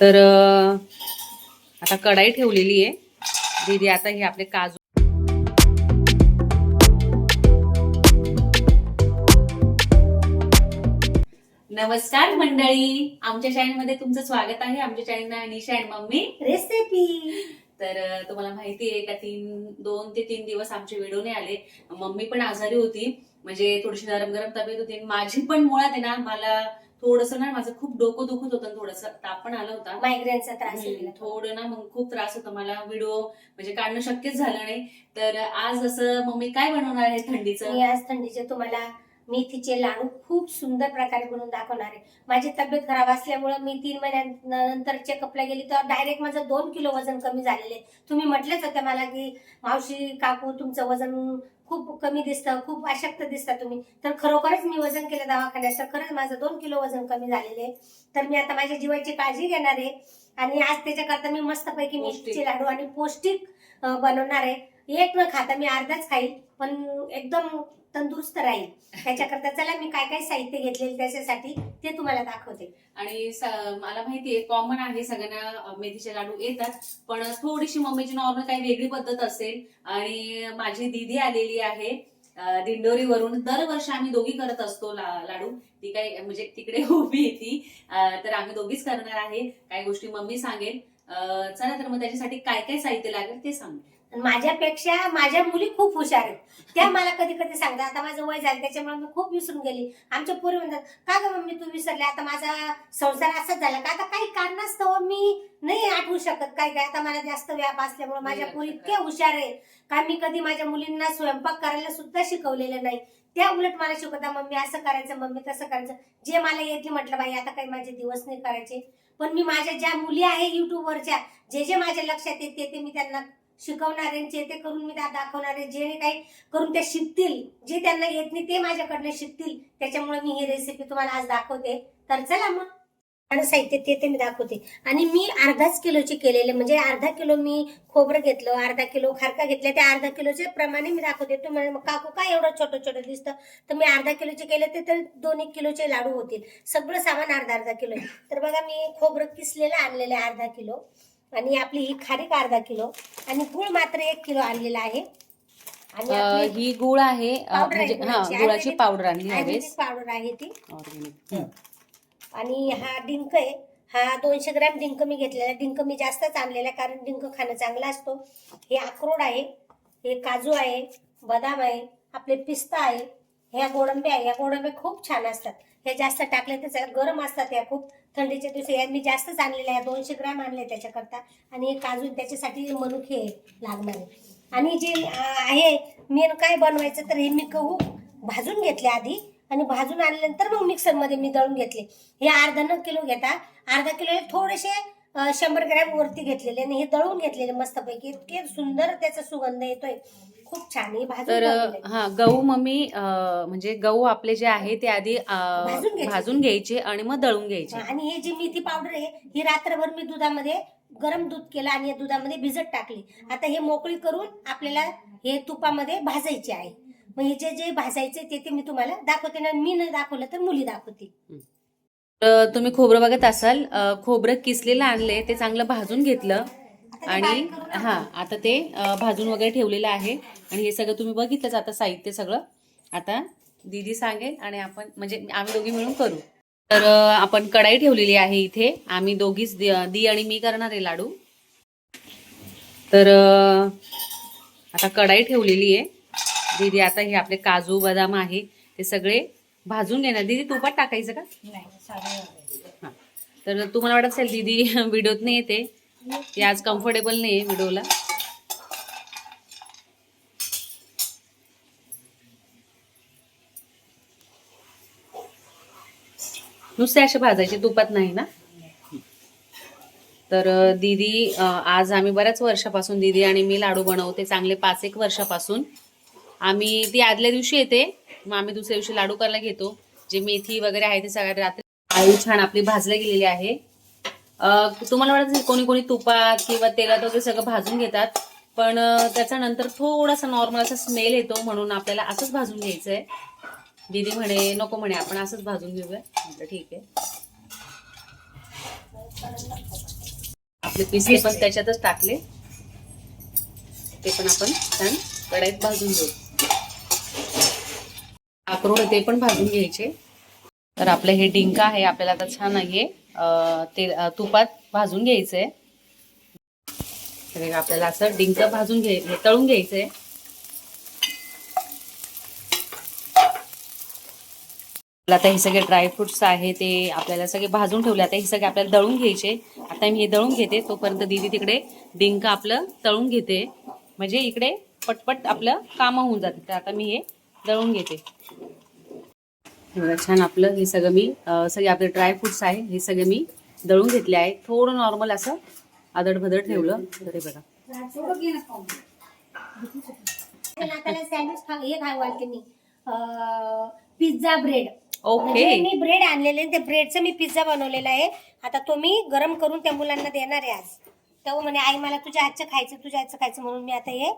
तर आता कढाई ठेवलेली आहे. दीदी आता हे आपले काजू. नमस्कार मंडळी. आमच्या चॅनलमध्ये तुमचं स्वागत आहे. आमच्या channel Nisha and mummy. Recipe तर तुम्हाला माहिती आहे का तीन दोन ते तीन दिवस आमचे व्हिडिओ नाही आले. मम्मी पण आजारी होती. म्हणजे थोडीशी नरम गरम तब्येत होती आणि माझी पण मुळात आहे ना मला थोडस ना माझं खूप डोकं दुखत होतं थोडस ताप पण आला होता. मायग्रेनचा त्रास हम्म, थोडं. ना मग खूप त्रास होता. मला व्हिडिओ म्हणजे काढणं शक्यच झालं नाही. तर आज असं मम्मी काय बनवणार आहे थंडीचं? मी आज थंडीचे तुम्हाला मेथीचे लाडू खूप सुंदर प्रकारे बनवून दाखवणार आहे. माझी तब्येत खराब असल्यामुळे मी तीन महिन्यानंतर चेकअपला गेली तर डायरेक्ट माझं दोन किलो वजन कमी झालेले तुम्ही म्हटलेच होते मला की मावशी काकू तुमचं वजन खूप कमी दिसतं खूप अशक्त दिसता तुम्ही तर खरोखरच मी वजन केलं दवाखान्यात तर खरंच माझं दोन किलो वजन कमी झालेले आहे. तर मी आता माझ्या जीवाची काळजी घेणार आहे आणि आज त्याच्याकरता मी मस्तपैकी. मेथीचे लाडू आणि पौष्टिक बनवणार आहे एक न खाता मी अर्धाच खाईल पण एकदम तंदुरुस्त राहील. त्याच्याकरता चला मी काय काय साहित्य घेतलेले त्याच्यासाठी ते तुम्हाला दाखवते. आणि मला माहितीये कॉमन आहे सगळ्यांना मेथीचे लाडू येतात पण थोडीशी मम्मीची नॉर्मल काही वेगळी पद्धत असेल. आणि माझी दिदी आलेली आहे दिंडोरीवरून. दरवर्षी आम्ही दोघी करत असतो ला- लाडू. ती काय म्हणजे तिकडे उभी आहे ती. तर आम्ही दोघीच करणार आहे. काही गोष्टी मम्मी सांगेल. चला तर मग त्याच्यासाठी काय काय साहित्य लागेल ते सांग माझ्यापेक्षा माझ्या मुली खूप हुशार आहेत. त्या मला कधी कधी सांगतात आता माझं वय झालं त्याच्यामुळे मी खूप विसरून गेली. आमच्या पोरी म्हणतात का ग मम्मी तू विसरले? आता माझा संसार असाच झाला का? आता काही कारणास्तव मी नाही आठवू शकत काय काय. आता मला जास्त व्याप असल्यामुळे माझ्या पोरी इतक्या हुशार आहे का मी कधी माझ्या मुलींना स्वयंपाक करायला सुद्धा शिकवलेलं नाही. त्या उलट मला शिकवता मम्मी असं करायचं मम्मी तसं करायचं. जे मला येते म्हटलं बाई आता काही माझे दिवस नाही करायचे. पण मी माझ्या ज्या मुली आहे युट्यूबवरच्या जे जे माझ्या लक्षात येते ते मी त्यांना शिकवणारे ते करून मी त्या दाखवणारे जे काही करून ते शिकतील जे त्यांना येत नाही ते माझ्याकडनं शिकतील. त्याच्यामुळे मी ही रेसिपी तुम्हाला आज दाखवते. तर चला मग. आणि साहित्य ते ते मी दाखवते. आणि मी अर्धाच किलोचे केलेले म्हणजे अर्धा किलो मी खोबरं घेतलं अर्धा किलो खारका घेतल्या त्या अर्धा किलोचे प्रमाणे मी दाखवते. तुम्ही मग काकू काय एवढं छोटं छोटं दिसतं? तर मी अर्धा किलोचे केले ते तर दोन एक किलोचे लाडू होतील. सगळं सामान अर्धा अर्धा किलो तर बघा मी खोबरं किसलेलं आणलेलं आहे अर्धा किलो. आणि आपली ही खारीक अर्धा किलो आणि गुळ मात्र एक किलो आणलेला आहे. आणि अं, आपली ही गुळ आहे अं, पावडर आहे म्हणजे हा गुळाची. पावडर आणली हवेस पावडर आहे ती. ऑर्गॅनिक आणि हा डिंक आहे हा दोनशे ग्रॅम डिंक मी घेतलेला आहे. डिंक मी जास्तच आणलेला आहे कारण डिंक खाणं चांगला असतो. हे अक्रोड आहे हे काजू आहे बदाम आहे आपले पिस्ता आहे ह्या गोडंबे आहे या गोडंबे खूप छान असतात. हे जास्त टाकले तर गरम असतात या खूप. थंडीच्या दिवशी या मी जास्तच आणलेले आहे दोनशे ग्रॅम आणले त्याच्याकरता. आणि हे काजू त्याच्यासाठी मनुके लागणार आहे. आणि जे आहे मेन काय बनवायचं तर हे मी गहू भाजून घेतले आधी. आणि भाजून आणल्यानंतर मग मिक्सरमध्ये मी दळून घेतले. हे अर्धा न किलो घेता अर्धा किलो थोडेसे शंभर ग्रॅम वरती घेतलेले आणि हे दळून घेतलेले मस्तपैकी. इतके सुंदर त्याचा सुगंध येतोय. खूप छान हे तर. हा गहू मम्मी म्हणजे गहू आपले जे आहे ते आधी भाजून घ्यायचे. आणि मग दळून घ्यायचे. आणि हे जी मेथी पावडर आहे ही रात्रभर मी दुधामध्ये गरम दूध केलं आणि या दुधामध्ये भिजत टाकली. आता हे मोकळी करून आपल्याला हे तुपामध्ये भाजायचे आहे. मग हे जे जे भाजायचे ते ते मी तुम्हाला दाखवते. ना मी नाही दाखवलं तर मुली दाखवतील. तर तुम्ही खोबरं बघत असाल खोबरं किसलेलं आणले ते चांगलं भाजून घेतलं आणि हा आता ते भाजून वगैरे ठेवलेलं आहे. आणि हे सगळं तुम्ही बघितलंच आता साहित्य सगळं. आता दीदी सांगेल आणि आपण म्हणजे आम्ही दोघी मिळून करू. तर आपण कढाई ठेवलेली आहे इथे. आम्ही दोघीच दी आणि मी करणार आहे लाडू. तर आता कढाई ठेवलेली आहे. दीदी आता हे आपले काजू बदाम आहे ते सगळे भाजून घेणार दीदी तुपात टाकायचं का? हा. तर तुम्हाला वाटत असेल दीदी व्हिडिओत नाही येते. ती आज कम्फर्टेबल नाही आहे व्हिडिओला. नुसते असे भाजायचे तुपात नाही ना? तर दीदी आज आम्ही बऱ्याच वर्षापासून दीदी आणि मी लाडू बनवते चांगले पाच एक वर्षापासून. आम्ही ती आदल्या दिवशी येते. मग आम्ही दुसऱ्या दिवशी लाडू करायला घेतो. जे मेथी वगैरे आहे ते सगळ्या रात्री आळू छान आपली भाजले गेलेली आहे. तुम्हाला वाटत कोणी कोणी तुपात किंवा तेलात वगैरे सगळं भाजून घेतात. पण त्याच्यानंतर थोडासा नॉर्मल असा स्मेल येतो म्हणून आपल्याला असंच भाजून घ्यायचं आहे दीदी म्हणे नको म्हणे आपण असंच भाजून घेऊया. म्हटलं ठीक आहे. आपले पिसे पण त्याच्यातच टाकले. ते पण आपण छान कढाईत भाजून घेऊ. अक्रोड ते पण भाजून घ्यायचे. तर आपलं हे डिंक आहे आपल्याला आता छान आहे. ते तुपात भाजून घ्यायचंय आपल्याला असं डिंक भाजून घ्याय तळून घ्यायचंय आता हे सगळे ड्रायफ्रुट्स आहे ते आपल्याला सगळे भाजून ठेवले. आता हे सगळे आपल्याला दळून घ्यायचे. आता मी हे दळून घेते. तोपर्यंत दिदी तिकडे डिंक आपलं तळून घेते. म्हणजे इकडे पटपट आपलं कामं होऊन जाते. तर आता मी हे दळून घेते. बघा छान आपलं हे सगळं मी सगळे आपले ड्रायफ्रुट्स आहे हे सगळे मी दळून घेतले आहे. थोडं नॉर्मल असं आदड भदड ठेवलं तर हे बघा. पिझ्झा ब्रेड ओके म्हणजे मी ब्रेड आणलेले आणि ते ब्रेडचं मी पिझ्झा बनवलेला आहे. आता तो मी गरम करून त्या मुलांना देणार आहे आज. तेव्हा म्हणे आई मला तुझ्या हातचं खायचं तुझ्या हातचं खायचं म्हणून मी आता हे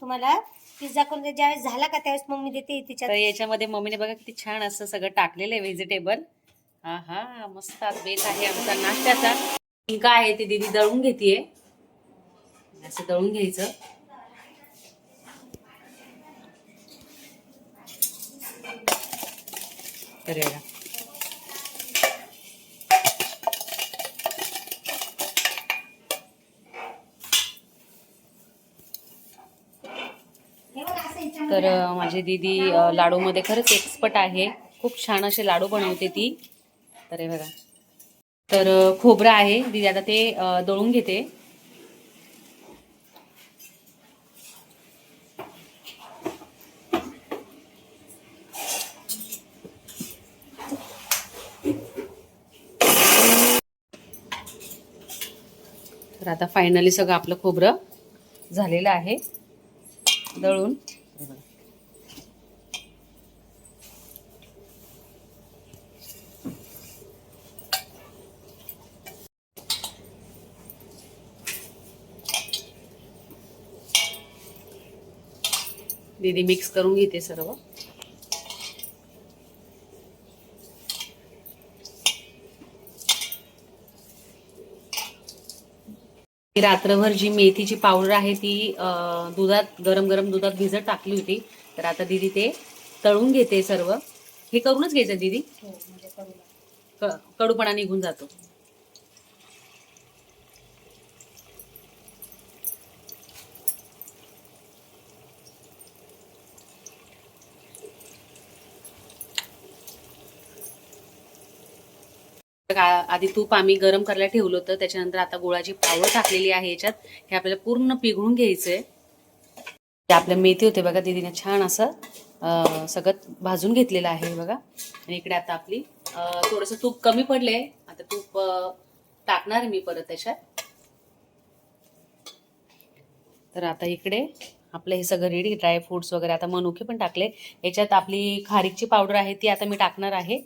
तुम्हाला पिझ्झा करून ज्यावेळेस झाला का त्यावेळेस मग मी देते तिच्या तर याच्यामध्ये मम्मीने बघा किती छान असं सगळं टाकलेलं आहे व्हेजिटेबल. हा हा मस्त बेत आहे आमचा नाश्त्याचा. इंका आहे ती दीदी दळून घेतीये. असं दळून घ्यायचं. तर हे बघा. हे बघा असं याच्यामध्ये तर माझी दीदी लाडूमध्ये खरंच एक्सपर्ट आहे. खूप छान असे लाडू बनवते ती. तर हे बघा. तर खोबरं आहे. दीदी आता ते दळून घेते. तर आता फायनली सगळं आपलं खोबरं झालेलं आहे. दळून. हे बघा. दीदी मिक्स करून घेते सर्व रात्रभर जी मेथीची पावडर आहे ती दुधात गरम गरम दुधात भिजत टाकली होती. तर आता दीदी ते तळून घेते सर्व. हे करूनच घ्यायचं दीदी? हो, म्हणजे कडूपणा निघून जातो. आधी तूप आम्ही गरम करायला ठेवलं होतं. त्याच्यानंतर आता गुळाची पावडर टाकलेली आहे याच्यात. हे आपल्याला पूर्ण पिघळून घ्यायचंय. ते आपल्या मेथी होते बघा दीदीने छान असं सगळं भाजून घेतलेलं आहे बघा. आणि इकडे आता आपली थोडस तूप कमी पडले आता तूप टाकणार आहे मी परत त्याच्यात. तर आता इकडे आपलं हे सगळं रेडी ड्रायफ्रुट्स वगैरे. आता मनुके पण टाकले. याच्यात आपली खारीकची पावडर आहे ती आता मी टाकणार आहे.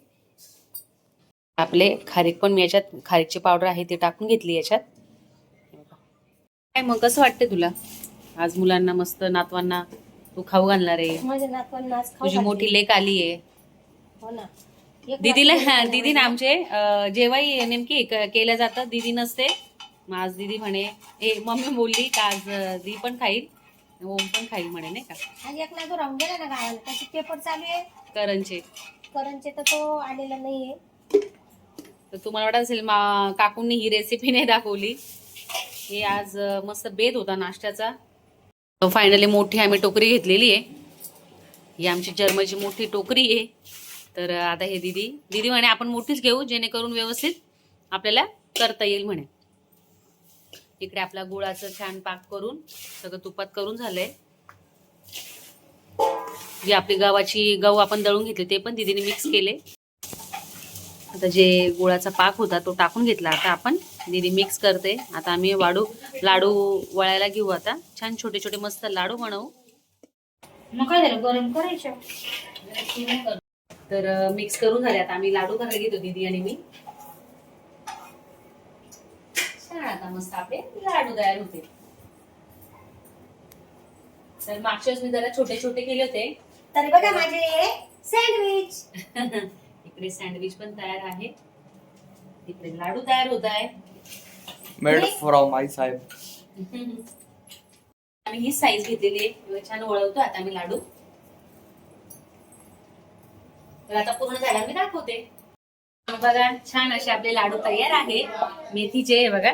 आपले खारीक पण मी याच्यात खारीकची पावडर आहे ती टाकून घेतली याच्यात. हे. काय मग कसं वाटते तुला? आज मुलांना मस्त नातवांना तू खाऊ घालणार आहे. तुझी मोठी लेक आली आहे. हो ना. दीदीला नातवंड दीदी ना आमचे जेव्हाही नेमकी क- केलं जातं दीदी नसते. मग आज दीदी म्हणे हे मम्मी बोलली का आज दी पण खाईल ओम पण खाईल म्हणे नाही का? एक नातू राहून गेला ना गावाला त्याचे पेपर चालू आहे करंचे करंचे तर तो आलेला नाहीये. तर तुम्हाला वाटत असेल मा काकूंनी ही रेसिपी नाही दाखवली. हे आज मस्त बेत होता नाश्त्याचा. फायनली मोठी आम्ही टोकरी घेतलेली आहे. ही आमची जर्मनची मोठी टोकरी आहे. तर आता हे दीदी दीदी म्हणे आपण मोठीच घेऊ जेणेकरून व्यवस्थित आपल्याला करता येईल म्हणे. इकडे आपला गुळाचं छान पाक करून सगळं तुपात करून झालंय. जी आपली गव्हाची गहू आपण दळून घेतले ते पण दीदीने मिक्स केले. आता जे गुळाचा पाक होता तो टाकून घेतला. आता आपण दीदी मिक्स करते. आता आम्ही वाडू लाडू वळायला घेऊ आता. छान छोटे छोटे मस्त लाडू बनवू. मग काय झालं? गरम करायचं? तर मिक्स करून झाले. आता आम्ही लाडू करायला घेतो दीदी आणि मी. छान आता मस्त आपले लाडू तयार होते तर मागच्या मी जरा छोटे छोटे केले होते. तरी बघा माझे सँडविच इकडे सँडविच पण तयार आहे. इकडे लाडू तयार होत आहे. मेड. फ्रॉम आई साहेब आम्ही ही साईज घेतलेली आहे. छान वळवतो आता आम्ही लाडू. तर आता पूर्ण झाला मी दाखवते. बघा छान असे आपले लाडू तयार आहे. मेथीचे हे बघा.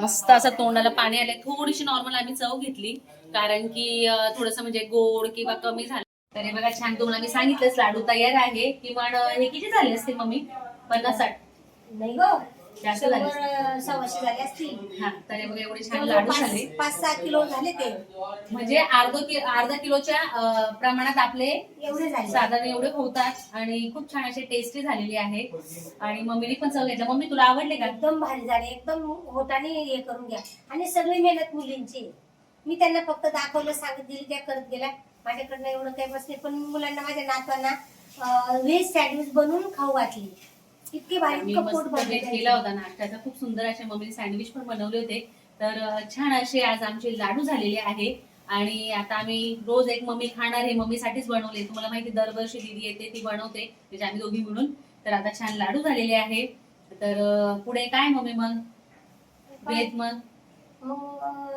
मस्त असं तोंडाला पाणी आले थोडीशी नॉर्मल आम्ही चव घेतली. कारण की थोडस म्हणजे गोड किंवा कमी झालं तर बघा छान तुम्हाला मी सांगितलंच लाडू तयार आहे. किमान हे किती झाले असते मम्मी? पन्नास साठ. नाही गो. जास्त झाले शंभर अं, सव्वाशे झाले असतील. हा तर बघा एवढे छान लाडू झाले पाच पाच सहा किलो झाले ते. म्हणजे अर्ध अर्धा किलोच्या अं, प्रमाणात आपले एवढे झाले. साधारण एवढे होतात. आणि खूप छान असे टेस्टी झालेले आहे आणि मम्मीने पण चव घेतला मम्मी तुला आवडले का? एकदम भारी झाले. एकदम होताने हे करून घ्या. आणि सगळी मेहनत मुलींची. मी त्यांना फक्त दाखवलं सांगत दिली त्या करत गेल्या. माझ्याकडनं एवढं काही बसले पण मुलांना माझ्या नातवांना व्हेज सँडविच बनवून खाऊ घातली. इतके भारी पोट केला होता नाश्त्याचा. खूप सुंदर असे मम्मीने सँडविच पण बनवले होते. तर छान असे आज आमचे लाडू झालेले आहे. आणि आता आम्ही रोज एक मम्मी खाणार हे मम्मीसाठीच बनवले. तुम्हाला माहिती दरवर्षी दिदी येते ती बनवते. म्हणजे आम्ही दोघी मिळून. तर आता छान लाडू झालेले आहे. तर पुढे काय मम्मी मग? बेत मग?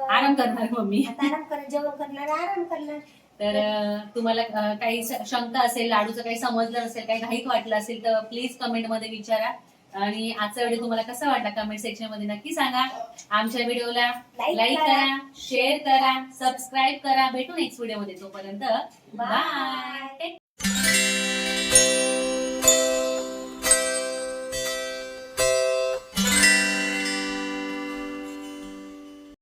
आराम करणार मम्मी. आता आराम कर जेवण करणार आराम करणार. तर तुम्हाला काही शंका असेल लाडूचं काही समजलं नसेल काही घाईत वाटलं असेल तर प्लीज कमेंटमध्ये विचारा. आणि आजचा व्हिडिओ तुम्हाला कसा वाटला कमेंट सेक्शनमध्ये नक्की सांगा. आमच्या व्हिडिओला लाईक करा. करा शेअर करा सबस्क्राईब करा. भेटू नेक्स्ट व्हिडिओमध्ये तोपर्यंत. बाय